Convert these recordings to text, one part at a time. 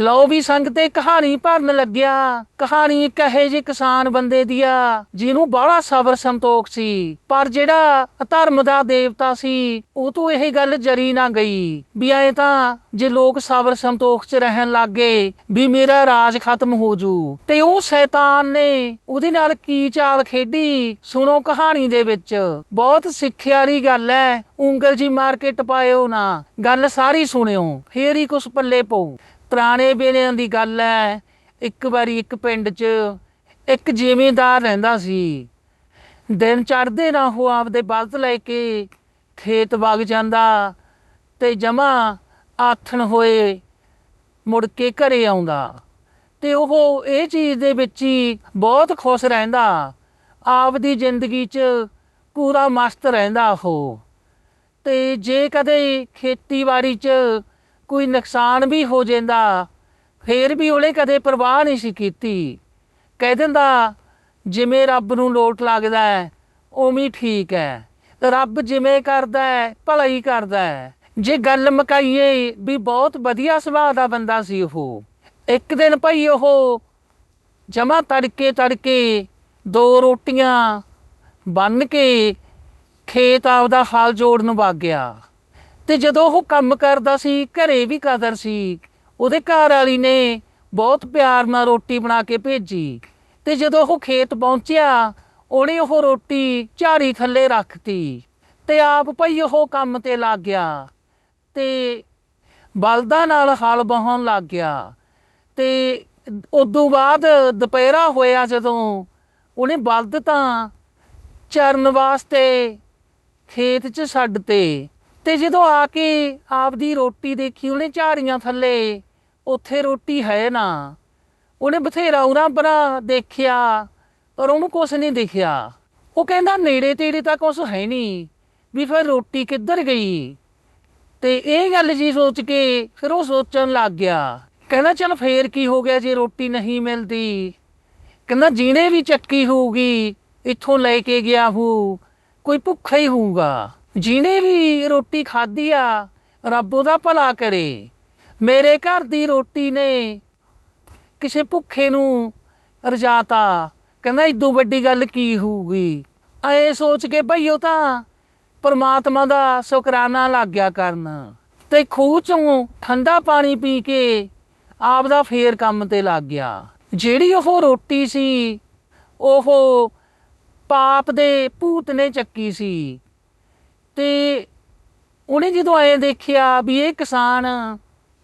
ਲਓ ਵੀ ਸੰਗ ਤੇ ਕਹਾਣੀ ਭਰਨ ਲੱਗਿਆ। ਕਹਾਣੀ ਇੱਕ ਇਹੋ ਜਿਹੇ ਕਿਸਾਨ ਬੰਦੇ ਦੀ ਆ ਜਿਹਨੂੰ ਬੜਾ ਸਬਰ ਸੰਤੋਖ ਸੀ। ਪਰ ਜਿਹੜਾ ਧਰਮ ਦਾ ਦੇਵਤਾ ਸੀ, ਉਹ ਤੋਂ ਇਹ ਗੱਲ ਜਰੀ ਨਾ ਗਈ। ਵੀ ਐ ਤਾਂ ਜੇ ਲੋਕ ਸਬਰ ਸੰਤੋਖ 'ਚ ਰਹਿਣ ਲੱਗੇ ਵੀ ਮੇਰਾ ਰਾਜ ਖਤਮ ਹੋ ਜੂ। ਤੇ ਉਹ ਸ਼ੈਤਾਨ ਨੇ ਉਹਦੇ ਨਾਲ ਕੀ ਚਾਲ ਖੇਡੀ? ਸੁਣੋ ਕਹਾਣੀ ਦੇ ਵਿੱਚ। ਬਹੁਤ ਸਿੱਖਿਆ ਵਾਲੀ ਗੱਲ ਹੈ ਉਂਗਲ ਜੀ ਮਾਰ ਕੇ ਟਪਾਇਓ ਨਾ। ਗੱਲ ਸਾਰੀ ਸੁਣਿਓ। ਫੇਰ ਹੀ ਕੁਛ ਪੱਲੇ ਪਊ। ਪੁਰਾਣੇ ਵੇਲਿਆਂ ਦੀ ਗੱਲ ਹੈ ਇੱਕ ਵਾਰੀ ਇੱਕ ਪਿੰਡ 'ਚ ਇੱਕ ਜ਼ਿਮੀਂਦਾਰ ਰਹਿੰਦਾ ਸੀ। ਦਿਨ ਚੜ੍ਹਦੇ ਨਾ ਉਹ ਆਪਦੇ ਬਲਦ ਲੈ ਕੇ ਖੇਤ ਵਗ ਜਾਂਦਾ ਤੇ ਜਮਾ ਆਥਣ ਹੋਏ ਮੁੜ ਕੇ ਘਰੇ ਆਉਂਦਾ। ਤੇ ਉਹ ਇਹ ਚੀਜ਼ ਦੇ ਵਿੱਚ ਹੀ ਬਹੁਤ ਖੁਸ਼ ਰਹਿੰਦਾ। ਆਪਦੀ ਜ਼ਿੰਦਗੀ 'ਚ ਪੂਰਾ ਮਸਤ ਰਹਿੰਦਾ ਉਹ। ਤੇ ਜੇ ਕਦੇ ਖੇਤੀਬਾੜੀ 'ਚ ਕੋਈ ਨੁਕਸਾਨ ਵੀ ਹੋ ਜਾਂਦਾ, ਫੇਰ ਵੀ ਉਹਨੇ ਕਦੇ ਪਰਵਾਹ ਨਹੀਂ ਸੀ ਕੀਤੀ। ਕਹਿ ਦਿੰਦਾ, ਜਿਵੇਂ ਰੱਬ ਨੂੰ ਲੋਟ ਲੱਗਦਾ ਹੈ, ਉਵੇਂ ਠੀਕ ਹੈ। ਰੱਬ ਜਿਵੇਂ ਕਰਦਾ ਹੈ, ਭਲਾ ਹੀ ਕਰਦਾ ਹੈ। ਜੇ ਗੱਲ ਮਕਾਈਏ, ਵੀ ਬਹੁਤ ਵਧੀਆ ਸੁਭਾਅ ਦਾ ਬੰਦਾ ਸੀ ਉਹ। ਇੱਕ ਦਿਨ ਭਾਈ ਉਹ ਜਮਾ ਤੜਕੇ ਤੜਕੇ ਦੋ ਰੋਟੀਆਂ ਬੰਨ ਕੇ ਖੇਤ ਆਪਦਾ ਹਾਲ ਜੋੜਨ ਵਗ ਗਿਆ। ਤੇ ਜਦੋਂ ਉਹ ਕੰਮ ਕਰਦਾ ਸੀ, ਘਰੇ ਵੀ ਕਦਰ ਸੀ, ਉਹਦੇ ਘਰ ਵਾਲੀ ਨੇ ਬਹੁਤ ਪਿਆਰ ਨਾਲ ਰੋਟੀ ਬਣਾ ਕੇ ਭੇਜੀ। ਤੇ ਜਦੋਂ ਉਹ ਖੇਤ ਪਹੁੰਚਿਆ, ਉਹਨੇ ਉਹ ਰੋਟੀ ਝਾੜੀ ਥੱਲੇ ਰੱਖਤੀ ਤੇ ਆਪ ਭਈ ਉਹ ਕੰਮ ਤੇ ਲੱਗ ਗਿਆ ਤੇ ਬਲਦਾਂ ਨਾਲ ਹਲ ਬਹਾਉਣ ਲੱਗ ਗਿਆ। ਤੇ ਉਦੋਂ ਬਾਅਦ ਦੁਪਹਿਰਾ ਹੋਇਆ ਜਦੋਂ ਉਹਨੇ ਬਲਦ ਤਾਂ ਚਰਨ ਵਾਸਤੇ ਖੇਤ 'ਚ ਛੱਡ ਤੇ ਜਦੋਂ ਆ ਕੇ ਆਪਦੀ ਰੋਟੀ ਦੇਖੀ, ਉਹਨੇ ਝਾੜੀਆਂ ਥੱਲੇ, ਉੱਥੇ ਰੋਟੀ ਹੈ ਨਾ। ਉਹਨੇ ਬਥੇਰਾ ਉਰਾਂ ਪਰਾਂ ਦੇਖਿਆ, ਪਰ ਉਹਨੂੰ ਕੁਛ ਨਹੀਂ ਦਿਖਿਆ। ਉਹ ਕਹਿੰਦਾ, ਨੇੜੇ ਤੇੜੇ ਤਾਂ ਕੁਛ ਹੈ ਨਹੀਂ ਵੀ ਫਿਰ ਰੋਟੀ ਕਿੱਧਰ ਗਈ? ਤੇ ਇਹ ਗੱਲ ਜੀ ਸੋਚ ਕੇ ਫਿਰ ਉਹ ਸੋਚਣ ਲੱਗ ਗਿਆ। ਕਹਿੰਦਾ, ਚਲ ਫੇਰ ਕੀ ਹੋ ਗਿਆ ਜੇ ਰੋਟੀ ਨਹੀਂ ਮਿਲਦੀ? ਕਹਿੰਦਾ, ਜੀਣੇ ਵੀ ਚੱਕੀ ਹੋਊਗੀ, ਇੱਥੋਂ ਲੈ ਕੇ ਗਿਆ ਹੋ, ਕੋਈ ਭੁੱਖਾ ਹੀ ਹੋਊਗਾ। ਜਿਹਨੇ ਵੀ ਰੋਟੀ ਖਾਧੀ ਆ, ਰੱਬ ਉਹਦਾ ਭਲਾ ਕਰੇ। ਮੇਰੇ ਘਰ ਦੀ ਰੋਟੀ ਨੇ ਕਿਸੇ ਭੁੱਖੇ ਨੂੰ ਰਜਾਤਾ। ਕਹਿੰਦਾ, ਇਦੋਂ ਵੱਡੀ ਗੱਲ ਕੀ ਹੋਊਗੀ? ਐ ਸੋਚ ਕੇ ਭਈ ਉਹ ਤਾਂ ਪਰਮਾਤਮਾ ਦਾ ਸ਼ੁਕਰਾਨਾ ਲੱਗ ਗਿਆ ਕਰਨ ਤੇ ਖੂਹ ਚੋਂ ਠੰਡਾ ਪਾਣੀ ਪੀ ਕੇ ਆਪ ਦਾ ਫੇਰ ਕੰਮ ਤੇ ਲੱਗ ਗਿਆ। ਜਿਹੜੀ ਉਹ ਰੋਟੀ ਸੀ, ਉਹ ਪਾਪ ਦੇ ਭੂਤ ਨੇ ਚੱਕੀ ਸੀ। ਤੇ ਉਹਨੇ ਜਦੋਂ ਆਏ ਦੇਖਿਆ ਵੀ ਇਹ ਕਿਸਾਨ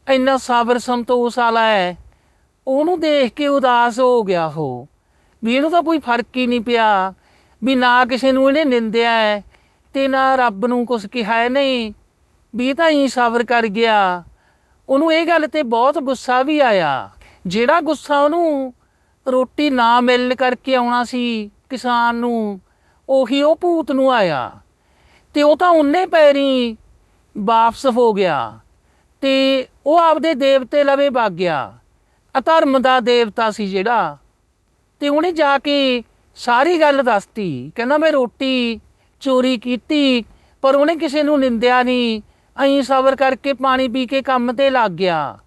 ਇੰਨਾ ਸਬਰ ਸੰਤੋਸ਼ ਵਾਲਾ ਹੈ, ਉਹਨੂੰ ਦੇਖ ਕੇ ਉਦਾਸ ਹੋ ਗਿਆ ਉਹ, ਵੀ ਇਹਨੂੰ ਤਾਂ ਕੋਈ ਫ਼ਰਕ ਹੀ ਨਹੀਂ ਪਿਆ, ਵੀ ਨਾ ਕਿਸੇ ਨੂੰ ਇਹਨੇ ਨਿੰਦਿਆ ਹੈ ਤੇ ਨਾ ਰੱਬ ਨੂੰ ਕੁਝ ਕਿਹਾ ਹੈ, ਨਹੀਂ, ਵੀ ਇਹ ਤਾਂ ਹੀ ਸਾਬਰ ਕਰ ਗਿਆ। ਉਹਨੂੰ ਇਹ ਗੱਲ ਤੇ ਬਹੁਤ ਗੁੱਸਾ ਵੀ ਆਇਆ, ਜਿਹੜਾ ਗੁੱਸਾ ਉਹਨੂੰ ਰੋਟੀ ਨਾ ਮਿਲਣ ਕਰਕੇ ਆਉਣਾ ਸੀ ਕਿਸਾਨ ਨੂੰ, ਉਹੀ ਉਹ ਭੂਤ ਨੂੰ ਆਇਆ। ਤੇ ਉਹ ਤਾਂ ਉਹਨੇ ਪੈਰੀ ਵਾਪਸ ਹੋ ਗਿਆ ਤੇ ਉਹ ਆਪਦੇ ਦੇਵਤੇ ਲਵੇ ਵਗ ਗਿਆ। ਅਧਰਮ ਦਾ ਦੇਵਤਾ ਸੀ ਜਿਹੜਾ। ਤੇ ਉਹਨੇ ਜਾ ਕੇ ਸਾਰੀ ਗੱਲ ਦੱਸਤੀ। ਕਹਿੰਦਾ ਮੈਂ ਰੋਟੀ ਚੋਰੀ ਕੀਤੀ, ਪਰ ਉਹਨੇ ਕਿਸੇ ਨੂੰ ਨਿੰਦਿਆ ਨਹੀਂ। ਐਂ ਸਬਰ ਕਰਕੇ ਪਾਣੀ ਪੀ ਕੇ ਕੰਮ ਤੇ ਲੱਗ ਗਿਆ।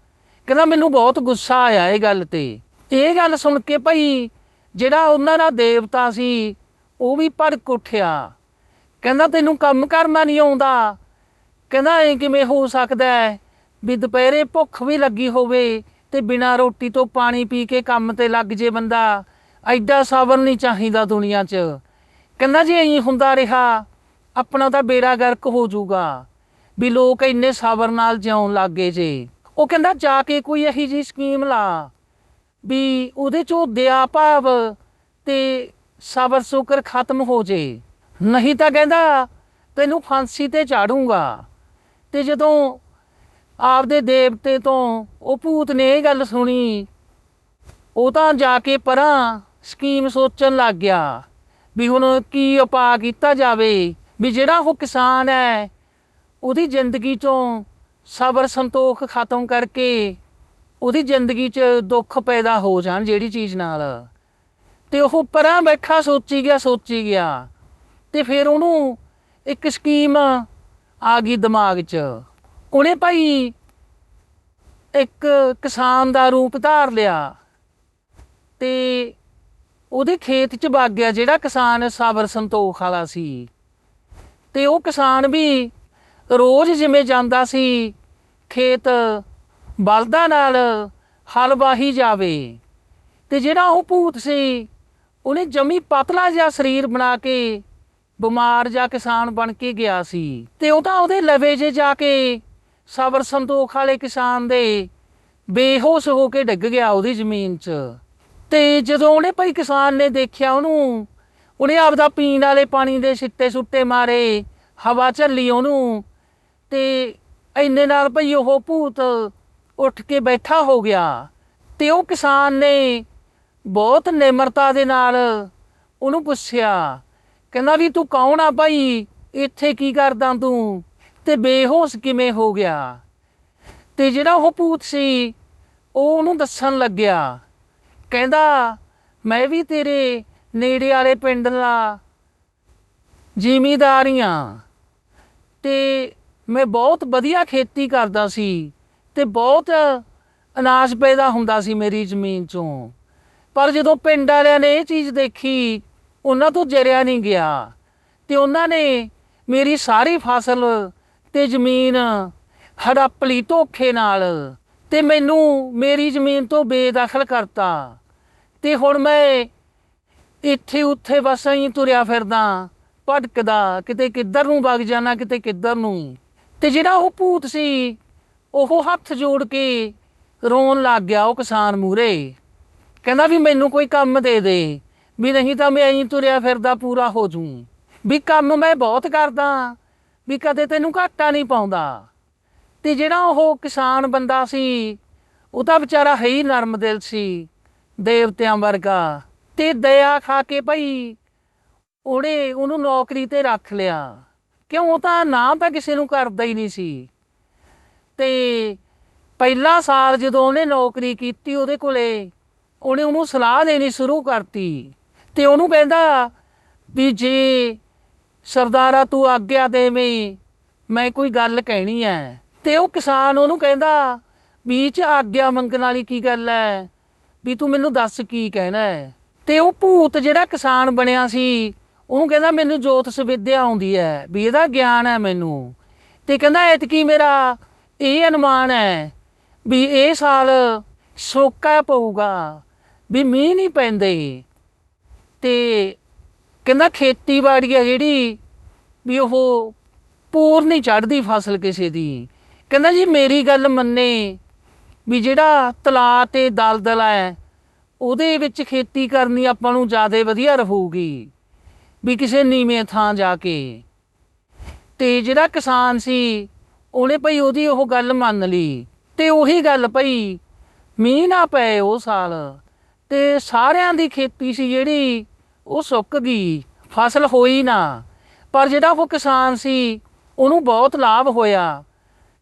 ਕਹਿੰਦਾ ਮੈਨੂੰ ਬਹੁਤ ਗੁੱਸਾ ਆਇਆ ਇਹ ਗੱਲ ਤੇ। ਇਹ ਗੱਲ ਸੁਣ ਕੇ ਭਾਈ ਜਿਹੜਾ ਉਹਨਾਂ ਦਾ ਦੇਵਤਾ ਸੀ, ਉਹ ਵੀ ਭੜਕ ਉੱਠਿਆ। ਕਹਿੰਦਾ ਤੈਨੂੰ ਕੰਮ ਕਰਨਾ ਨਹੀਂ ਆਉਂਦਾ। ਕਹਿੰਦਾ ਇਹ ਕਿਵੇਂ ਹੋ ਸਕਦਾ ਹੈ? ਵੀ ਦੁਪਹਿਰੇ ਭੁੱਖ ਵੀ ਲੱਗੀ ਹੋਵੇ ਤੇ ਬਿਨਾਂ ਰੋਟੀ ਤੋਂ ਪਾਣੀ ਪੀ ਕੇ ਕੰਮ ਤੇ ਲੱਗ ਜੇ ਬੰਦਾ। ਐਡਾ ਸਬਰ ਨਹੀਂ ਚਾਹੀਦਾ ਦੁਨੀਆ 'ਚ। ਕਹਿੰਦਾ ਜੇ ਐਂ ਹੁੰਦਾ ਰਿਹਾ, ਆਪਣਾ ਤਾਂ ਬੇੜਾ ਗਰਕ ਹੋ ਜਾਊਗਾ। ਵੀ ਲੋਕ ਇੰਨੇ ਸਬਰ ਨਾਲ ਜਿਉਣ ਲੱਗੇ ਜੇ। ਉਹ ਕਹਿੰਦਾ ਜਾ ਕੇ ਕੋਈ ਇਹੀ ਜੀ ਸਕੀਮ ਲਾ। ਵੀ ਉਹਦੇ ਚੋਂ ਦਇਆ ਭਾਵ ਤੇ ਸਬਰ ਸ਼ੁਕਰ ਖਤਮ ਹੋ ਜੇ। ਨਹੀਂ ਤਾਂ ਕਹਿੰਦਾ, ਤੈਨੂੰ ਫਾਂਸੀ ਤੇ ਚਾੜੂੰਗਾ। ਤੇ ਜਦੋਂ ਆਪਦੇ ਦੇਵਤੇ ਤੋਂ ਉਹ ਭੂਤ ਨੇ ਇਹ ਗੱਲ ਸੁਣੀ, ਉਹ ਤਾਂ ਜਾ ਕੇ ਪਰਾਂ ਸਕੀਮ ਸੋਚਣ ਲੱਗ ਗਿਆ ਵੀ ਹੁਣ ਕੀ ਉਪਾਅ ਕੀਤਾ ਜਾਵੇ, ਵੀ ਜਿਹੜਾ ਉਹ ਕਿਸਾਨ ਹੈ, ਉਹਦੀ ਜ਼ਿੰਦਗੀ ਚੋਂ ਸਬਰ ਸੰਤੋਖ ਖਤਮ ਕਰਕੇ ਉਹਦੀ ਜ਼ਿੰਦਗੀ 'ਚ ਦੁੱਖ ਪੈਦਾ ਹੋ ਜਾਣ ਜਿਹੜੀ ਚੀਜ਼ ਨਾਲ। ਤੇ ਉਹ ਪਰਾਂ ਬੈਠਾ ਸੋਚੀ ਗਿਆ ਸੋਚੀ ਗਿਆ। ਤੇ ਫਿਰ ਉਹਨੂੰ ਇੱਕ ਸਕੀਮ ਆ ਗਈ ਦਿਮਾਗ 'ਚ। ਉਹਨੇ ਭਾਈ ਇੱਕ ਕਿਸਾਨ ਦਾ ਰੂਪ ਧਾਰ ਲਿਆ ਤੇ ਉਹਦੇ ਖੇਤ 'ਚ ਵਗ ਗਿਆ ਜਿਹੜਾ ਕਿਸਾਨ ਸਾਬਰ ਸੰਤੋਖ ਵਾਲਾ ਸੀ। ਤੇ ਉਹ ਕਿਸਾਨ ਵੀ ਰੋਜ਼ ਜਿਵੇਂ ਜਾਂਦਾ ਸੀ, ਖੇਤ ਬਲਦਾਂ ਨਾਲ ਹਲ ਵਾਹੀ ਜਾਵੇ। ਤੇ ਜਿਹੜਾ ਉਹ ਭੂਤ ਸੀ, ਉਹਨੇ ਜਮੀ ਪਤਲਾ ਜਿਹਾ ਸਰੀਰ ਬਣਾ ਕੇ ਬਿਮਾਰ ਜਾਂ ਕਿਸਾਨ ਬਣ ਕੇ ਗਿਆ ਸੀ। ਤੇ ਉਹ ਤਾਂ ਉਹਦੇ ਲਵੇ ਜੇ ਜਾ ਕੇ ਸਬਰ ਸੰਤੋਖ ਵਾਲੇ ਕਿਸਾਨ ਦੇ ਬੇਹੋਸ਼ ਹੋ ਕੇ ਡਿੱਗ ਗਿਆ ਉਹਦੀ ਜ਼ਮੀਨ 'ਚ। ਤੇ ਜਦੋਂ ਉਹਨੇ ਭਾਈ ਕਿਸਾਨ ਨੇ ਦੇਖਿਆ ਉਹਨੂੰ, ਉਹਨੇ ਆਪਦਾ ਪੀਣ ਵਾਲੇ ਪਾਣੀ ਦੇ ਛਿੱਟੇ ਸੁੱਟੇ ਮਾਰੇ, ਹਵਾ ਝੱਲੀ ਉਹਨੂੰ, ਤੇ ਇੰਨੇ ਨਾਲ ਭਈ ਉਹ ਭੂਤ ਉੱਠ ਕੇ ਬੈਠਾ ਹੋ ਗਿਆ। ਤੇ ਉਹ ਕਿਸਾਨ ਨੇ ਬਹੁਤ ਨਿਮਰਤਾ ਦੇ ਨਾਲ ਉਹਨੂੰ ਪੁੱਛਿਆ ਕਹਿੰਦਾ ਵੀ ਤੂੰ ਕੌਣ ਆ ਭਾਈ? ਇੱਥੇ ਕੀ ਕਰਦਾ ਤੂੰ? ਤੇ ਬੇਹੋਸ਼ ਕਿਵੇਂ ਹੋ ਗਿਆ? ਤੇ ਜਿਹੜਾ ਉਹ ਭੂਤ ਸੀ, ਉਹ ਉਹਨੂੰ ਦੱਸਣ ਲੱਗਿਆ। ਕਹਿੰਦਾ, ਮੈਂ ਵੀ ਤੇਰੇ ਨੇੜੇ ਵਾਲੇ ਪਿੰਡ ਦਾ ਜ਼ਿਮੀਦਾਰੀਆਂ ਤੇ ਮੈਂ ਬਹੁਤ ਵਧੀਆ ਖੇਤੀ ਕਰਦਾ ਸੀ ਤੇ ਬਹੁਤ ਅਨਾਜ ਪੈਦਾ ਹੁੰਦਾ ਸੀ ਮੇਰੀ ਜ਼ਮੀਨ ਚੋਂ। ਪਰ ਜਦੋਂ ਪਿੰਡ ਵਾਲਿਆਂ ਨੇ ਇਹ ਚੀਜ਼ ਦੇਖੀ ਉਹਨਾਂ ਤੋਂ ਜਰਿਆ ਨਹੀਂ ਗਿਆ। ਤੇ ਉਹਨਾਂ ਨੇ ਮੇਰੀ ਸਾਰੀ ਫਸਲ ਤੇ ਜ਼ਮੀਨ ਹੜੱਪ ਲਈ ਧੋਖੇ ਨਾਲ ਤੇ ਮੈਨੂੰ ਮੇਰੀ ਜ਼ਮੀਨ ਤੋਂ ਬੇਦਖਲ ਕਰਤਾ। ਤੇ ਹੁਣ ਮੈਂ ਇੱਥੇ ਉੱਥੇ ਬਸ ਐਂ ਤੁਰਿਆ ਫਿਰਦਾ, ਭਟਕਦਾ, ਕਿਤੇ ਕਿੱਧਰ ਨੂੰ ਵਗ ਜਾਣਾ, ਕਿਤੇ ਕਿੱਧਰ ਨੂੰ। ਤੇ ਜਿਹੜਾ ਉਹ ਭੂਤ ਸੀ, ਉਹ ਹੱਥ ਜੋੜ ਕੇ ਰੋਣ ਲੱਗ ਗਿਆ ਉਹ ਕਿਸਾਨ ਮੂਰੇ ਕਹਿੰਦਾ ਵੀ ਮੈਨੂੰ ਕੋਈ ਕੰਮ ਦੇ ਦੇ। ਵੀ ਨਹੀਂ ਤਾਂ ਮੈਂ ਐਂ ਤੁਰਿਆ ਫਿਰਦਾ ਪੂਰਾ ਹੋ ਜੂੰ ਵੀ ਕੰਮ ਮੈਂ ਬਹੁਤ ਕਰਦਾ, ਵੀ ਕਦੇ ਤੈਨੂੰ ਘਾਟਾ ਨਹੀਂ ਪਾਉਂਦਾ। ਤੇ ਜਿਹੜਾ ਉਹ ਕਿਸਾਨ ਬੰਦਾ ਸੀ, ਉਹ ਤਾਂ ਵਿਚਾਰਾ ਹੈ ਹੀ ਨਰਮ ਦਿਲ ਸੀ, ਦੇਵਤਿਆਂ ਵਰਗਾ। ਤੇ ਦਇਆ ਖਾ ਕੇ ਭਾਈ ਉਹਨੇ ਉਹਨੂੰ ਨੌਕਰੀ ਤੇ ਰੱਖ ਲਿਆ। ਕਿਉਂ? ਉਹ ਤਾਂ ਨਾ ਤਾਂ ਕਿਸੇ ਨੂੰ ਕਰਦਾ ਹੀ ਨਹੀਂ ਸੀ। ਤੇ ਪਹਿਲਾ ਸਾਲ ਜਦੋਂ ਉਹਨੇ ਨੌਕਰੀ ਕੀਤੀ ਉਹਦੇ ਕੋਲੇ, ਉਹਨੇ ਉਹਨੂੰ ਸਲਾਹ ਦੇਣੀ ਸ਼ੁਰੂ ਕਰਤੀ। ਤੇ ਉਹਨੂੰ ਕਹਿੰਦਾ ਵੀ ਜੇ ਸਰਦਾਰਾ ਤੂੰ ਆਗਿਆ ਦੇਵੇਂ ਮੈਂ ਕੋਈ ਗੱਲ ਕਹਿਣੀ ਹੈ ਤੇ ਉਹ ਕਿਸਾਨ ਉਹਨੂੰ ਕਹਿੰਦਾ ਵੀ ਚ ਆਗਿਆ ਮੰਗਣ ਵਾਲੀ ਕੀ ਗੱਲ ਹੈ ਵੀ ਤੂੰ ਮੈਨੂੰ ਦੱਸ ਕੀ ਕਹਿਣਾ ਹੈ ਤੇ ਉਹ ਭੂਤ ਜਿਹੜਾ ਕਿਸਾਨ ਬਣਿਆ ਸੀ, ਉਹਨੂੰ ਕਹਿੰਦਾ ਮੈਨੂੰ ਜੋਤ ਵਿਦਿਆ ਆਉਂਦੀ ਹੈ ਵੀ ਇਹਦਾ ਗਿਆਨ ਹੈ ਮੈਨੂੰ। ਤੇ ਕਹਿੰਦਾ ਐਤਕੀ ਮੇਰਾ ਇਹ ਅਨੁਮਾਨ ਹੈ ਵੀ ਇਹ ਸਾਲ ਸੋਕਾ ਪਊਗਾ, ਵੀ ਮੀਂਹ ਨਹੀਂ ਪੈਂਦੇ। ਤੇ ਕਹਿੰਦਾ ਖੇਤੀਬਾੜੀ ਆ ਜਿਹੜੀ ਵੀ ਉਹ ਪੂਰ ਨਹੀਂ ਚੜਦੀ ਫਸਲ ਕਿਸੇ ਦੀ। ਕਹਿੰਦਾ ਜੀ ਮੇਰੀ ਗੱਲ ਮੰਨੇ ਵੀ ਜਿਹੜਾ ਤਲਾ ਤੇ ਦਲਦਲ ਹੈ ਉਹਦੇ ਵਿੱਚ ਖੇਤੀ ਕਰਨੀ ਆਪਾਂ ਨੂੰ ਜ਼ਿਆਦਾ ਵਧੀਆ ਰਹੂਗੀ ਵੀ ਕਿਸੇ ਨੀਵੇਂ ਥਾਂ ਜਾ ਕੇ। ਤੇ ਜਿਹੜਾ ਕਿਸਾਨ ਸੀ, ਉਹਨੇ ਭਈ ਉਹਦੀ ਉਹ ਗੱਲ ਮੰਨ ਲਈ ਤੇ ਉਹੀ ਗੱਲ ਭਈ ਮੀਂਹ ਨਾ ਪਏ ਉਹ ਸਾਲ। ਤੇ ਸਾਰਿਆਂ ਦੀ ਖੇਤੀ ਸੀ ਜਿਹੜੀ, ਉਹ ਸੁੱਕ ਗਈ, ਫਸਲ ਹੋਈ ਨਾ। ਪਰ ਜਿਹੜਾ ਉਹ ਕਿਸਾਨ ਸੀ, ਉਹਨੂੰ ਬਹੁਤ ਲਾਭ ਹੋਇਆ।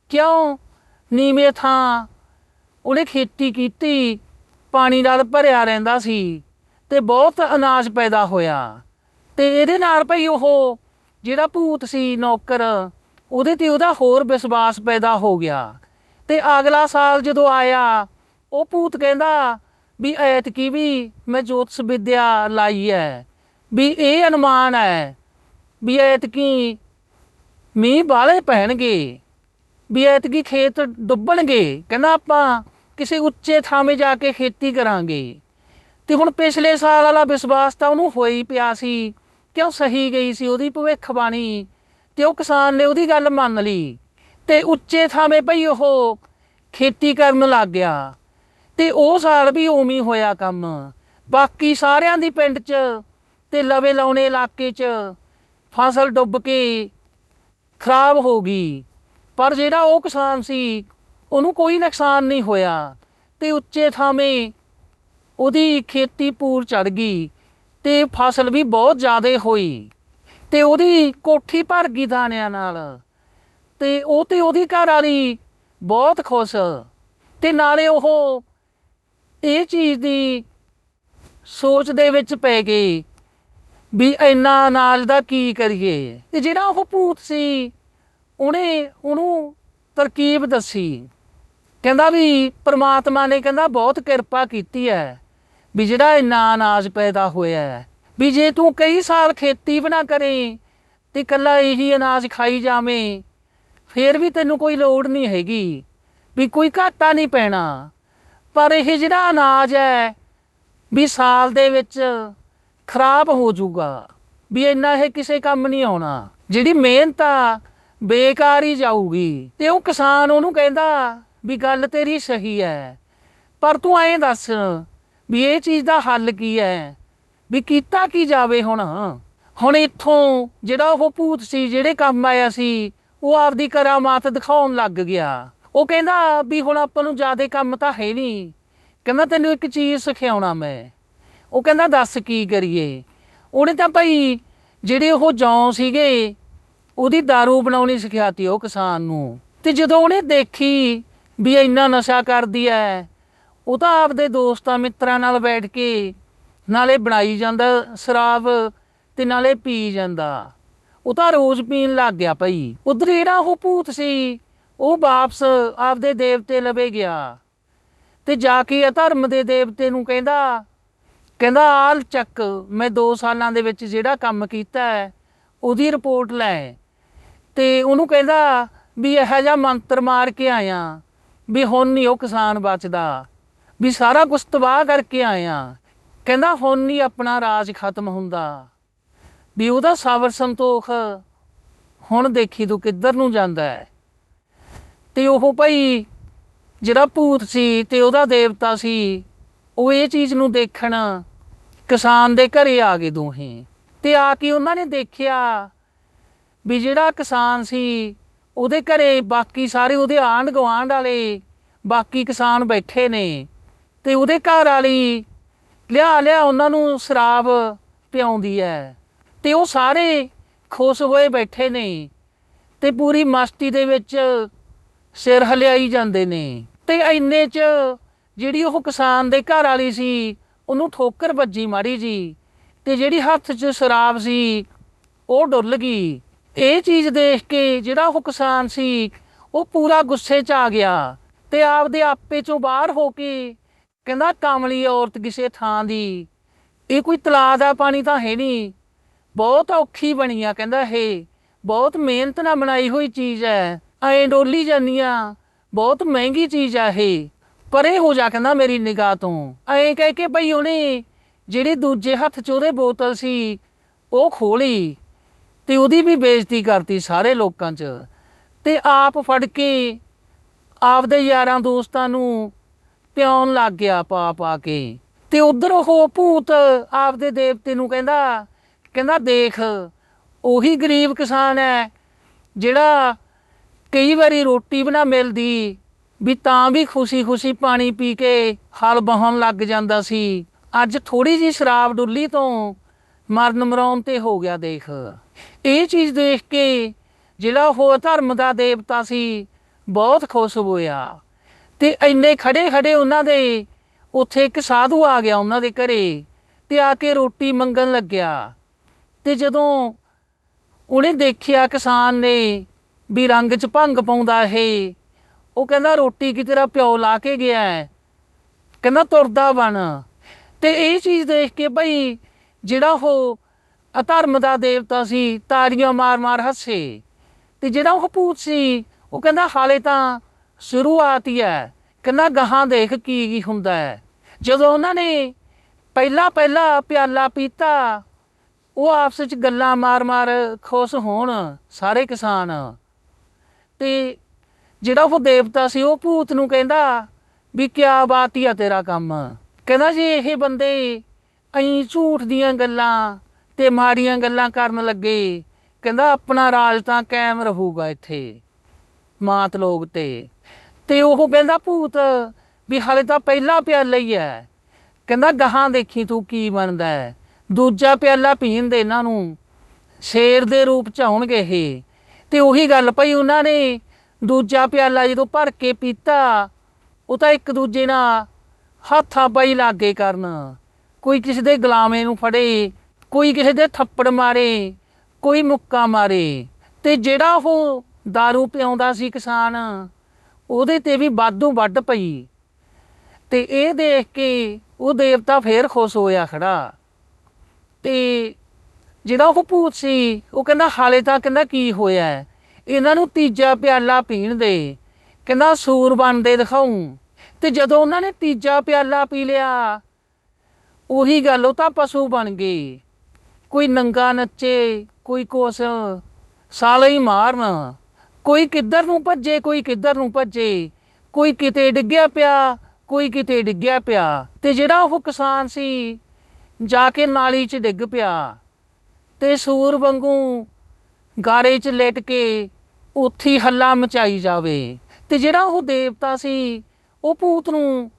ਕਿਉਂ? ਨੀਵੇਂ ਥਾਂ ਉਹਨੇ ਖੇਤੀ ਕੀਤੀ, ਪਾਣੀ ਨਾਲ ਭਰਿਆ ਰਹਿੰਦਾ ਸੀ ਤੇ ਬਹੁਤ ਅਨਾਜ ਪੈਦਾ ਹੋਇਆ। ਤੇ ਇਹਦੇ ਨਾਲ ਭਈ ਉਹ ਜਿਹੜਾ ਭੂਤ ਸੀ, ਨੌਕਰ, ਉਹਦੇ ਤੇ ਉਹਦਾ ਹੋਰ ਵਿਸ਼ਵਾਸ ਪੈਦਾ ਹੋ ਗਿਆ। ਤੇ ਅਗਲਾ ਸਾਲ ਜਦੋਂ ਆਇਆ, ਉਹ ਭੂਤ ਕਹਿੰਦਾ ਵੀ ਐਤਕੀ ਵੀ ਮੈਂ ਜੋਤਸ ਵਿਦਿਆ ਲਾਈ ਹੈ ਵੀ ਇਹ ਅਨੁਮਾਨ ਹੈ ਵੀ ਐਤਕੀ ਮੀਂਹ ਬਾਲੇ ਪੈਣਗੇ, ਵੀ ਐਤਕੀ ਖੇਤ ਡੁੱਬਣਗੇ। ਕਹਿੰਦਾ ਆਪਾਂ ਕਿਸੇ ਉੱਚੇ ਥਾਵੇਂ ਜਾ ਕੇ ਖੇਤੀ ਕਰਾਂਗੇ। ਤੇ ਹੁਣ ਪਿਛਲੇ ਸਾਲ ਵਾਲਾ ਵਿਸ਼ਵਾਸ ਤਾਂ ਉਹਨੂੰ ਹੋਈ ਪਿਆ ਸੀ, ਕਿਉਂ ਸਹੀ ਗਈ ਸੀ ਉਹਦੀ ਭਵਿੱਖਬਾਣੀ, ਤੇ ਉਹ ਕਿਸਾਨ ਨੇ ਉਹਦੀ ਗੱਲ ਮੰਨ ਲਈ। ਤੇ ਉੱਚੇ ਥਾਵੇਂ ਭਈ ਉਹ ਖੇਤੀ ਕਰਨ ਲੱਗ ਗਿਆ। ਤੇ ਉਹ ਸਾਲ ਵੀ ਉਵੇਂ ਹੋਇਆ ਕੰਮ। ਬਾਕੀ ਸਾਰਿਆਂ ਦੀ ਪਿੰਡ 'ਚ ਤੇ ਲਵੇ ਲਾਉਣੇ ਇਲਾਕੇ 'ਚ ਫਸਲ ਡੁੱਬ ਕੇ ਖਰਾਬ ਹੋ ਗਈ। ਪਰ ਜਿਹੜਾ ਉਹ ਕਿਸਾਨ ਸੀ, ਉਹਨੂੰ ਕੋਈ ਨੁਕਸਾਨ ਨਹੀਂ ਹੋਇਆ ਤੇ ਉੱਚੇ ਥਾਵੇਂ ਉਹਦੀ ਖੇਤੀ ਪੂਰ ਚੜ ਗਈ ਤੇ ਫਸਲ ਵੀ ਬਹੁਤ ਜ਼ਿਆਦਾ ਹੋਈ ਤੇ ਉਹਦੀ ਕੋਠੀ ਭਰ ਗਈ ਦਾਣਿਆਂ ਨਾਲ ਤੇ ਉਹ ਤੇ ਉਹਦੀ ਘਰ ਵਾਲੀ ਬਹੁਤ ਖੁਸ਼ ਤੇ ਨਾਲੇ ਉਹ ਇਹ ਚੀਜ਼ ਦੀ ਸੋਚ ਦੇ ਵਿੱਚ ਪੈ ਗਈ ਵੀ ਇੰਨਾ ਅਨਾਜ ਦਾ ਕੀ ਕਰੀਏ। ਤੇ ਜਿਹੜਾ ਉਹ ਭੂਤ ਸੀ, ਉਹਨੇ ਉਹਨੂੰ ਤਰਕੀਬ ਦੱਸੀ। ਕਹਿੰਦਾ ਵੀ ਪ੍ਰਮਾਤਮਾ ਨੇ ਕਹਿੰਦਾ ਬਹੁਤ ਕਿਰਪਾ ਕੀਤੀ ਹੈ ਵੀ ਜਿਹੜਾ ਇੰਨਾ ਅਨਾਜ ਪੈਦਾ ਹੋਇਆ ਹੈ ਵੀ ਜੇ ਤੂੰ ਕਈ ਸਾਲ ਖੇਤੀ ਬਣਾ ਕਰੇ ਤੇ ਇਕੱਲਾ ਇਹੀ ਅਨਾਜ ਖਾਈ ਜਾਵੇਂ, ਫੇਰ ਵੀ ਤੈਨੂੰ ਕੋਈ ਲੋੜ ਨਹੀਂ ਹੈਗੀ ਵੀ ਕੋਈ ਘਾਟਾ ਨਹੀਂ ਪੈਣਾ। ਪਰ ਇਹ ਜਿਹੜਾ ਅਨਾਜ ਹੈ ਵੀ ਸਾਲ ਦੇ ਵਿੱਚ ਖਰਾਬ ਹੋ ਜਾਊਗਾ, ਵੀ ਇੰਨਾ ਇਹ ਕਿਸੇ ਕੰਮ ਨਹੀਂ ਆਉਣਾ, ਜਿਹੜੀ ਮਿਹਨਤ ਆ, ਬੇਕਾਰ ਹੀ ਜਾਊਗੀ। ਤੇ ਉਹ ਕਿਸਾਨ ਉਹਨੂੰ ਕਹਿੰਦਾ ਵੀ ਗੱਲ ਤੇਰੀ ਸਹੀ ਹੈ, ਪਰ ਤੂੰ ਐਂ ਦੱਸ ਵੀ ਇਹ ਚੀਜ਼ ਦਾ ਹੱਲ ਕੀ ਹੈ? ਵੀ ਕੀਤਾ ਕੀ ਜਾਵੇ ਹੁਣ? ਹੁਣ ਇੱਥੋਂ ਜਿਹੜਾ ਉਹ ਭੂਤ ਸੀ, ਜਿਹੜੇ ਕੰਮ ਆਇਆ ਸੀ, ਉਹ ਆਪਦੀ ਕਰਾਮਾਤ ਦਿਖਾਉਣ ਲੱਗ ਗਿਆ। ਉਹ ਕਹਿੰਦਾ ਵੀ ਹੁਣ ਆਪਾਂ ਨੂੰ ਜ਼ਿਆਦਾ ਕੰਮ ਤਾਂ ਹੈ ਨਹੀਂ। ਕਹਿੰਦਾ ਤੈਨੂੰ ਇੱਕ ਚੀਜ਼ ਸਿਖਾਉਣਾ ਮੈਂ। ਉਹ ਕਹਿੰਦਾ ਦੱਸ ਕੀ ਕਰੀਏ। ਉਹਨੇ ਤਾਂ ਭਾਈ ਜਿਹੜੇ ਉਹ ਜੌਂ ਸੀਗੇ, ਉਹਦੀ दारू ਬਣਾਉਣੀ ਸਿਖਾਤੀ ਉਹ ਕਿਸਾਨ ਨੂੰ। ਤੇ ਜਦੋਂ ਉਹਨੇ ਦੇਖੀ ਵੀ ਇੰਨਾ ਨਸ਼ਾ ਕਰਦੀ ਐ, ਉਹ ਤਾਂ ਆਪਦੇ ਦੋਸਤਾਂ ਮਿੱਤਰਾਂ ਨਾਲ ਬੈਠ ਕੇ ਨਾਲੇ ਬਣਾਈ ਜਾਂਦਾ ਸ਼ਰਾਬ ਤੇ ਨਾਲੇ ਪੀ ਜਾਂਦਾ। ਉਹ ਤਾਂ ਰੋਜ਼ ਪੀਣ ਲੱਗ ਗਿਆ ਭਾਈ। ਉਧਰ ਜਿਹੜਾ ਉਹ ਭੂਤ ਸੀ ਉਹ ਵਾਪਸ ਆਪਦੇ ਦੇਵਤੇ ਲਵੇ ਗਿਆ। ਤੇ ਜਾ ਕੇ ਅਧਰਮ ਦੇ ਦੇਵਤੇ ਨੂੰ ਕਹਿੰਦਾ ਕਹਿੰਦਾ ਆਲ ਚੱਕ, ਮੈਂ 2 ਸਾਲਾਂ ਦੇ ਵਿੱਚ ਜਿਹੜਾ ਕੰਮ ਕੀਤਾ ਹੈ, ਉਹਦੀ ਰਿਪੋਰਟ ਲੈ। ਤੇ ਉਹਨੂੰ ਕਹਿੰਦਾ ਵੀ ਇਹੋ ਜਿਹਾ ਮੰਤਰ ਮਾਰ ਕੇ ਆਇਆ ਵੀ ਹੁਣ ਨਹੀਂ ਉਹ ਕਿਸਾਨ ਬਚਦਾ, ਵੀ ਸਾਰਾ ਕੁਝ ਤਬਾਹ ਕਰਕੇ ਆਇਆ। ਕਹਿੰਦਾ, ਹੁਣ ਨਹੀਂ ਆਪਣਾ ਰਾਜ ਖਤਮ ਹੁੰਦਾ। ਵੀ ਉਹਦਾ ਸਾਵਰ ਸੰਤੋਖ ਹੁਣ ਦੇਖੀ ਤੂੰ ਕਿੱਧਰ ਨੂੰ ਜਾਂਦਾ ਹੈ। ਤੇ ਉਹ ਭਾਈ ਜਿਹੜਾ ਭੂਤ ਸੀ ਤੇ ਉਹਦਾ ਦੇਵਤਾ ਸੀ, ਉਹ ਇਹ ਚੀਜ਼ ਨੂੰ ਦੇਖਣ ਕਿਸਾਨ ਦੇ ਘਰੇ ਆ ਗਏ ਦੋਹੇ। ਤੇ ਆ ਕੇ ਉਹਨਾਂ ਨੇ ਦੇਖਿਆ ਵੀ ਜਿਹੜਾ ਕਿਸਾਨ ਸੀ, ਉਹਦੇ ਘਰੇ ਬਾਕੀ ਸਾਰੇ ਉਹਦੇ ਆਂਢ ਗੁਆਂਢ ਵਾਲੇ ਬਾਕੀ ਕਿਸਾਨ ਬੈਠੇ ਨੇ ਤੇ ਉਹਦੇ ਘਰ ਵਾਲੀ ਲਿਆ ਲਿਆ ਉਹਨਾਂ ਨੂੰ ਸ਼ਰਾਬ ਪਿਆਉਂਦੀ ਹੈ ਤੇ ਉਹ ਸਾਰੇ ਖੁਸ਼ ਹੋਏ ਬੈਠੇ ਨੇ ਤੇ ਪੂਰੀ ਮਸਤੀ ਦੇ ਵਿੱਚ ਸਿਰ ਹਲਿਆਈ ਜਾਂਦੇ ਨੇ। ਤੇ ਇੰਨੇ ਚ ਜਿਹੜੀ ਉਹ ਕਿਸਾਨ ਦੇ ਘਰ ਵਾਲੀ ਸੀ, ਉਹਨੂੰ ਠੋਕਰ ਵੱਜੀ ਮਾੜੀ ਜੀ। ਤੇ ਜਿਹੜੀ ਹੱਥ 'ਚ ਸ਼ਰਾਬ ਸੀ, ਉਹ ਡੁੱਲ ਗਈ। ਇਹ ਚੀਜ਼ ਦੇਖ ਕੇ ਜਿਹੜਾ ਉਹ ਕਿਸਾਨ ਸੀ, ਉਹ ਪੂਰਾ ਗੁੱਸੇ 'ਚ ਆ ਗਿਆ ਤੇ ਆਪਦੇ ਆਪੇ 'ਚੋਂ ਬਾਹਰ ਹੋ ਕੇ ਕਹਿੰਦਾ, ਕਾਮਲੀ ਔਰਤ ਕਿਸੇ ਥਾਂ ਦੀ। ਇਹ ਕੋਈ ਤਲਾਅ ਦਾ ਪਾਣੀ ਤਾਂ ਹੈ ਨਹੀਂ। ਬਹੁਤ ਔਖੀ ਬਣੀ ਆ। ਕਹਿੰਦਾ ਇਹ ਬਹੁਤ ਮਿਹਨਤ ਨਾਲ ਬਣਾਈ ਹੋਈ ਚੀਜ਼ ਹੈ। ਐਂ ਡੋਲੀ ਜਾਂਦੀ ਜਾਂਦੀਆਂ ਬਹੁਤ ਮਹਿੰਗੀ ਚੀਜ਼ ਆ ਇਹ। ਪਰੇ ਹੋ ਜਾ ਕਹਿੰਦਾ ਮੇਰੀ ਨਿਗਾਹ ਤੋਂ। ਐਂ ਕਹਿ ਕੇ ਭਈ ਉਹਨੇ ਜਿਹੜੀ ਦੂਜੇ ਹੱਥ 'ਚ ਉਹਦੇ ਬੋਤਲ ਸੀ, ਉਹ ਖੋਲੀ ਤੇ ਉਹਦੀ ਵੀ ਬੇਇੱਜ਼ਤੀ ਕਰਤੀ ਸਾਰੇ ਲੋਕਾਂ 'ਚ। ਤੇ ਆਪ ਫੜ ਕੇ ਆਪਦੇ ਯਾਰਾਂ ਦੋਸਤਾਂ ਨੂੰ ਪਿਆਉਣ ਲੱਗ ਗਿਆ ਪਾ ਪਾ ਕੇ। ਤੇ ਉਧਰ ਉਹ ਭੂਤ ਆਪਦੇ ਦੇਵਤੇ ਨੂੰ ਕਹਿੰਦਾ ਕਹਿੰਦਾ ਦੇਖ, ਉਹੀ ਗਰੀਬ ਕਿਸਾਨ ਹੈ ਜਿਹੜਾ ਕਈ ਵਾਰੀ ਰੋਟੀ ਬਣਾ ਮਿਲਦੀ, ਵੀ ਤਾਂ ਵੀ ਖੁਸ਼ੀ-ਖੁਸ਼ੀ ਪਾਣੀ ਪੀ ਕੇ ਹਲ ਬਹਣ ਲੱਗ ਜਾਂਦਾ ਸੀ। ਅੱਜ ਥੋੜੀ ਜੀ ਸ਼ਰਾਬ ਡੁੱਲੀ ਤੋਂ ਮਰਨ ਮਰਾਉਣ ਤੇ ਹੋ ਗਿਆ ਦੇਖ। ਇਹ ਚੀਜ਼ ਦੇਖ ਕੇ ਜਿਹੜਾ ਉਹ ਧਰਮ ਦਾ ਦੇਵਤਾ ਸੀ, ਬਹੁਤ ਖੁਸ਼ ਹੋਇਆ। ਤੇ ਇੰਨੇ ਖੜੇ ਖੜੇ ਉਹਨਾਂ ਦੇ, ਉੱਥੇ ਇੱਕ ਸਾਧੂ ਆ ਗਿਆ ਉਹਨਾਂ ਦੇ ਘਰੇ ਤੇ ਆ ਕੇ ਰੋਟੀ ਮੰਗਣ ਲੱਗਿਆ। ਤੇ ਜਦੋਂ ਉਹਨੇ ਦੇਖਿਆ ਕਿਸਾਨ ਨੇ ਵੀ ਰੰਗ 'ਚ ਭੰਗ ਪਾਉਂਦਾ ਇਹ। ਉਹ ਕਹਿੰਦਾ, ਰੋਟੀ ਕੀ ਤੇਰਾ ਪਿਓ ਲਾ ਕੇ ਗਿਆ ਹੈ? ਕਹਿੰਦਾ, ਤੁਰਦਾ ਬਣ। ਤੇ ਇਹ ਚੀਜ਼ ਦੇਖ ਕੇ ਭਈ ਜਿਹੜਾ ਉਹ ਅਧਰਮ ਦਾ ਦੇਵਤਾ ਸੀ, ਤਾੜੀਆਂ ਮਾਰ-ਮਾਰ ਹੱਸੇ। ਤੇ ਜਿਹੜਾ ਉਹ ਭੂਤ ਸੀ, ਉਹ ਕਹਿੰਦਾ, ਹਾਲੇ ਤਾਂ ਸ਼ੁਰੂਆਤ ਹੀ ਹੈ। ਕਹਿੰਦਾ, ਗਾਹਾਂ ਦੇਖ ਕੀ ਕੀ ਹੁੰਦਾ ਹੈ। ਜਦੋਂ ਉਹਨਾਂ ਨੇ ਪਹਿਲਾ ਪਹਿਲਾ ਪਿਆਲਾ ਪੀਤਾ, ਉਹ ਆਪਸ ਵਿੱਚ ਗੱਲਾਂ ਮਾਰ-ਮਾਰ ਖੁਸ਼ ਹੋਣ, ਸਾਰੇ ਕਿਸਾਨ। ਤੇ ਜਿਹੜਾ ਉਹ ਦੇਵਤਾ ਸੀ, ਉਹ ਭੂਤ ਨੂੰ ਕਹਿੰਦਾ ਵੀ ਕਿਆ ਬਾਤ ਹੀ ਆ ਤੇਰਾ ਕੰਮ। ਕਹਿੰਦਾ ਜੀ ਇਹ ਬੰਦੇ ਅਈ ਝੂਠ ਦੀਆਂ ਗੱਲਾਂ ਤੇ ਮਾੜੀਆਂ ਗੱਲਾਂ ਕਰਨ ਲੱਗੇ। ਕਹਿੰਦਾ ਆਪਣਾ ਰਾਜ ਤਾਂ ਕਾਇਮ ਰਹੂਗਾ ਇੱਥੇ, ਮਾਤ ਲੋਕ ਤੇ। ਤੇ ਉਹ ਕਹਿੰਦਾ ਭੂਤ ਵੀ ਹਾਲੇ ਤਾਂ ਪਹਿਲਾ ਪਿਆਲਾ ਹੀ ਹੈ। ਕਹਿੰਦਾ ਗਾਹਾਂ ਦੇਖੀ ਤੂੰ ਕੀ ਬਣਦਾ ਹੈ। ਦੂਜਾ ਪਿਆਲਾ ਪੀਣ ਦੇ ਇਹਨਾਂ ਨੂੰ। ਸ਼ੇਰ ਦੇ ਰੂਪ ਚ ਆਉਣਗੇ ਇਹ। ਤੇ ਉਹੀ ਗੱਲ ਪਈ ਉਹਨਾਂ ਨੇ ਦੂਜਾ ਪਿਆਲਾ ਜਦੋਂ ਭਰ ਕੇ ਪੀਤਾ, ਉਹ ਤਾਂ ਇੱਕ ਦੂਜੇ ਨਾਲ ਹੱਥਾਂ ਪਾਈ ਲਾਗੇ ਕਰਨ। ਕੋਈ ਕਿਸੇ ਦੇ ਗੁਲਾਮੇ ਨੂੰ ਫੜੇ, ਕੋਈ ਕਿਸੇ ਦੇ ਥੱਪੜ ਮਾਰੇ, ਕੋਈ ਮੁੱਕਾ ਮਾਰੇ। ਤੇ ਜਿਹੜਾ ਉਹ दारू ਪਿਆਉਂਦਾ ਸੀ ਕਿਸਾਨ, ਉਹਦੇ ਤੇ ਵੀ ਵਾਧੂ ਵੱਢ ਪਈ। ਤੇ ਇਹ ਦੇਖ ਕੇ ਉਹ ਦੇਵਤਾ ਫੇਰ ਖੁਸ਼ ਹੋਇਆ ਖੜਾ। ਤੇ ਜਿਹੜਾ ਉਹ ਭੂਤ ਸੀ, ਉਹ ਕਹਿੰਦਾ, ਹਾਲੇ ਤਾਂ ਕਹਿੰਦਾ ਕੀ ਹੋਇਆ ਹੈ? ਇਹਨਾਂ ਨੂੰ ਤੀਜਾ ਪਿਆਲਾ ਪੀਣ ਦੇ। ਕਹਿੰਦਾ, ਸੂਰ ਬਣਦੇ ਦਿਖਾਉਂ। ਤੇ ਜਦੋਂ ਉਹਨਾਂ ਨੇ ਤੀਜਾ ਪਿਆਲਾ ਪੀ ਲਿਆ, ਉਹੀ ਗੱਲ ਉਹ ਤਾਂ ਪਸ਼ੂ ਬਣ ਗਏ। ਕੋਈ ਨੰਗਾ ਨੱਚੇ, ਕੋਈ ਕੁਛ, ਸਾਲੇ ਹੀ ਮਾਰਨ। ਕੋਈ ਕਿੱਧਰ ਨੂੰ ਭੱਜੇ, ਕੋਈ ਕਿੱਧਰ ਨੂੰ ਭੱਜੇ। ਕੋਈ ਕਿਤੇ ਡਿੱਗਿਆ ਪਿਆ, ਕੋਈ ਕਿਤੇ ਡਿੱਗਿਆ ਪਿਆ। ਤੇ ਜਿਹੜਾ ਉਹ ਕਿਸਾਨ ਸੀ, ਜਾ ਕੇ ਨਾਲੀ 'ਚ ਡਿੱਗ ਪਿਆ। ਤੇ ਸੂਰ ਵਾਂਗੂ ਗਾਰੇ 'ਚ ਲੇਟ ਕੇ ਉੱਥੇ ਹੱਲਾ ਮਚਾਈ ਜਾਵੇ। ਤੇ ਜਿਹੜਾ ਉਹ ਦੇਵਤਾ ਸੀ, ਉਹ ਭੂਤ ਨੂੰ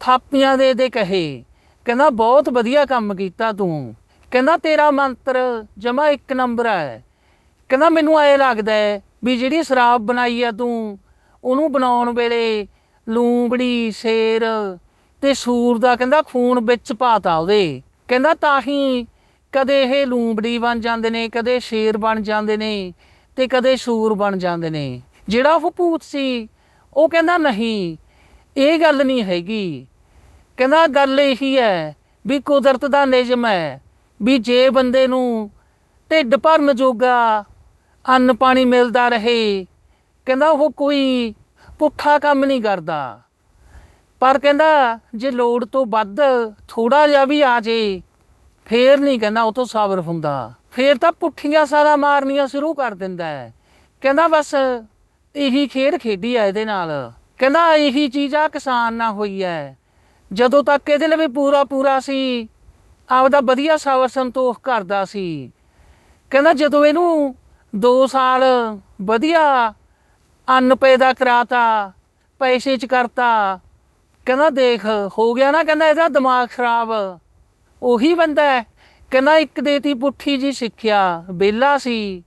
ਥਾਪੀਆਂ ਦੇ ਦੇ ਕਹੇ, ਕਹਿੰਦਾ, ਬਹੁਤ ਵਧੀਆ ਕੰਮ ਕੀਤਾ ਤੂੰ। ਕਹਿੰਦਾ, ਤੇਰਾ ਮੰਤਰ ਜਮਾ ਇੱਕ ਨੰਬਰ ਹੈ। ਕਹਿੰਦਾ, ਮੈਨੂੰ ਐ ਲੱਗਦਾ ਵੀ ਜਿਹੜੀ ਸ਼ਰਾਬ ਬਣਾਈ ਆ ਤੂੰ, ਉਹਨੂੰ ਬਣਾਉਣ ਵੇਲੇ ਲੂੰਬੜੀ, ਸ਼ੇਰ ਤੇ ਸੂਰ ਦਾ, ਕਹਿੰਦਾ, ਖੂਨ ਵਿੱਚ ਪਾਤਾ ਉਹਦੇ। ਕਹਿੰਦਾ, ਤਾਂ ਹੀ ਕਦੇ ਇਹ ਲੂੰਬੜੀ ਬਣ ਜਾਂਦੇ ਨੇ, ਕਦੇ ਸ਼ੇਰ ਬਣ ਜਾਂਦੇ ਨੇ ਤੇ ਕਦੇ ਸੂਰ ਬਣ ਜਾਂਦੇ ਨੇ। ਜਿਹੜਾ ਉਹ ਭੂਤ ਸੀ, ਉਹ ਕਹਿੰਦਾ ਨਹੀਂ, ਇਹ ਗੱਲ ਨਹੀਂ ਹੈਗੀ। ਕਹਿੰਦਾ ਗੱਲ ਇਹੀ ਹੈ ਵੀ ਕੁਦਰਤ ਦਾ ਨਿਯਮ ਹੈ ਵੀ ਜੇ ਬੰਦੇ ਨੂੰ ਢਿੱਡ ਭਰਨ ਜੋਗਾ ਅੰਨ ਪਾਣੀ ਮਿਲਦਾ ਰਹੇ, ਕਹਿੰਦਾ ਉਹ ਕੋਈ ਪੁੱਠਾ ਕੰਮ ਨਹੀਂ ਕਰਦਾ। ਪਰ ਕਹਿੰਦਾ ਜੇ ਲੋੜ ਤੋਂ ਵੱਧ ਥੋੜਾ ਜਿਹਾ ਵੀ ਆ ਜੇ ਫੇਰ ਨਹੀਂ ਕਹਿੰਦਾ ਉਹ ਤੋਂ ਸਾਬਰ ਹੁੰਦਾ। ਫੇਰ ਤਾਂ ਪੁੱਠੀਆਂ ਸਾਰਾ ਮਾਰਨੀਆਂ ਸ਼ੁਰੂ ਕਰ ਦਿੰਦਾ ਹੈ। ਕਹਿੰਦਾ ਬਸ ਇਹੀ ਖੇਡ ਖੇਡੀ ਆ ਇਹਦੇ ਨਾਲ। ਕਹਿੰਦਾ ਇਹੀ ਚੀਜ਼ ਆ ਕਿਸਾਨ ਨਾਲ ਹੋਈ ਹੈ। ਜਦੋਂ ਤੱਕ ਇਹਦੇ ਲਈ ਪੂਰਾ ਪੂਰਾ ਸੀ, ਆਪਦਾ ਵਧੀਆ ਸਾਬਰ ਸੰਤੋਖ ਕਰਦਾ ਸੀ। ਕਹਿੰਦਾ ਜਦੋਂ ਇਹਨੂੰ 2 ਸਾਲ ਵਧੀਆ ਅੰਨ ਪੈਦਾ ਕਰਾਤਾ, ਪੈਸੇ ਚ ਕਰਤਾ, ਕਹਿੰਦਾ ਦੇਖ ਹੋ ਗਿਆ ਨਾ, ਕਹਿੰਦਾ ਇਹਦਾ ਦਿਮਾਗ ਖਰਾਬ। ਉਹੀ ਬੰਦਾ ਹੈ ਕਹਿੰਦਾ ਇੱਕ ਦੇਤੀ ਪੁੱਠੀ ਜੀ ਸਿੱਖਿਆ ਬੇਲਾ ਸੀ।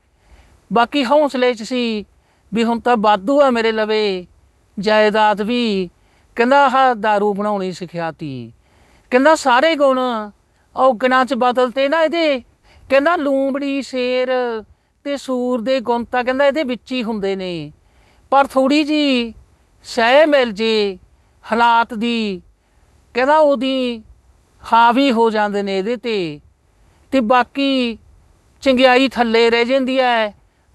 ਬਾਕੀ ਹੌਸਲੇ ਚ ਸੀ ਵੀ ਹੁਣ ਤਾਂ ਵਾਧੂ ਆ ਮੇਰੇ ਲਵੇ। ਜਾਇਦਾਦ ਵੀ ਕਹਿੰਦਾ ਆਹ दारू ਬਣਾਉਣੀ ਸਿਖਿਆਤੀ। ਕਹਿੰਦਾ ਸਾਰੇ ਗੁਣ ਔਗਣਾਂ ਚ ਬਦਲਤੇ ਨਾ ਇਹਦੇ। ਕਹਿੰਦਾ ਲੂੰਬੜੀ ਸ਼ੇਰ ਤੇ ਸੂਰ ਦੇ ਗੁਣ ਤਾਂ ਕਹਿੰਦਾ ਇਹਦੇ ਵਿੱਚ ਹੀ ਹੁੰਦੇ ਨੇ। ਪਰ ਥੋੜੀ ਜੀ ਸਹਿ ਮਿਲ ਜੇ ਹਾਲਾਤ ਦੀ ਕਹਿੰਦਾ ਉਹਦੀ ਹਾਵੀ ਹੋ ਜਾਂਦੇ ਨੇ ਇਹਦੇ ਤੇ। ਤੇ ਬਾਕੀ ਚੰਗਿਆਈ ਥੱਲੇ ਰਹਿ ਜਾਂਦੀ ਹੈ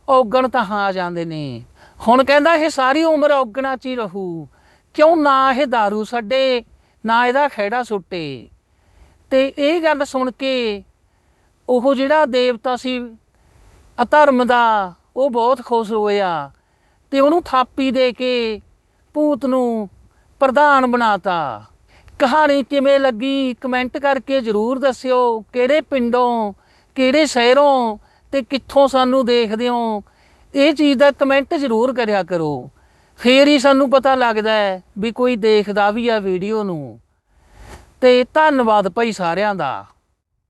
ਔਗਣ ਤਾਂ ਆ ਜਾਂਦੇ ਨੇ। ਹੁਣ ਕਹਿੰਦਾ ਇਹ ਸਾਰੀ ਉਮਰ ਔਗਣਾ ਚ ਹੀ ਰਹੂ। ਕਿਉਂ ਨਾ ਇਹ दारू ਛੱਡੇ, ਨਾ ਇਹਦਾ ਖਹਿੜਾ ਸੁੱਟੇ। ਤੇ ਇਹ ਗੱਲ ਸੁਣ ਕੇ ਉਹ ਜਿਹੜਾ ਦੇਵਤਾ ਸੀ, ਅਧਰਮ ਦਾ, ਉਹ ਬਹੁਤ ਖੁਸ਼ ਹੋਇਆ। ਤੇ ਉਹਨੂੰ ਥਾਪੀ ਦੇ ਕੇ ਭੂਤ ਨੂੰ ਪ੍ਰਧਾਨ ਬਣਾਤਾ। ਕਹਾਣੀ ਕਿਵੇਂ ਲੱਗੀ? ਕਮੈਂਟ ਕਰਕੇ ਜਰੂਰ ਦੱਸਿਓ। ਕਿਹੜੇ ਪਿੰਡੋਂ, ਕਿਹੜੇ ਸ਼ਹਿਰੋਂ ਤੇ ਕਿੱਥੋਂ ਸਾਨੂੰ ਦੇਖਦੇ ਹੋ? ਇਹ ਚੀਜ਼ ਦਾ ਕਮੈਂਟ ਜਰੂਰ ਕਰਿਆ ਕਰੋ। ਫੇਰ ਹੀ ਸਾਨੂੰ ਪਤਾ ਲੱਗਦਾ ਹੈ ਵੀ ਕੋਈ ਦੇਖਦਾ ਵੀ ਆ ਵੀਡੀਓ ਨੂੰ। ਤੇ ਧੰਨਵਾਦ ਭਾਈ ਸਾਰਿਆਂ ਦਾ।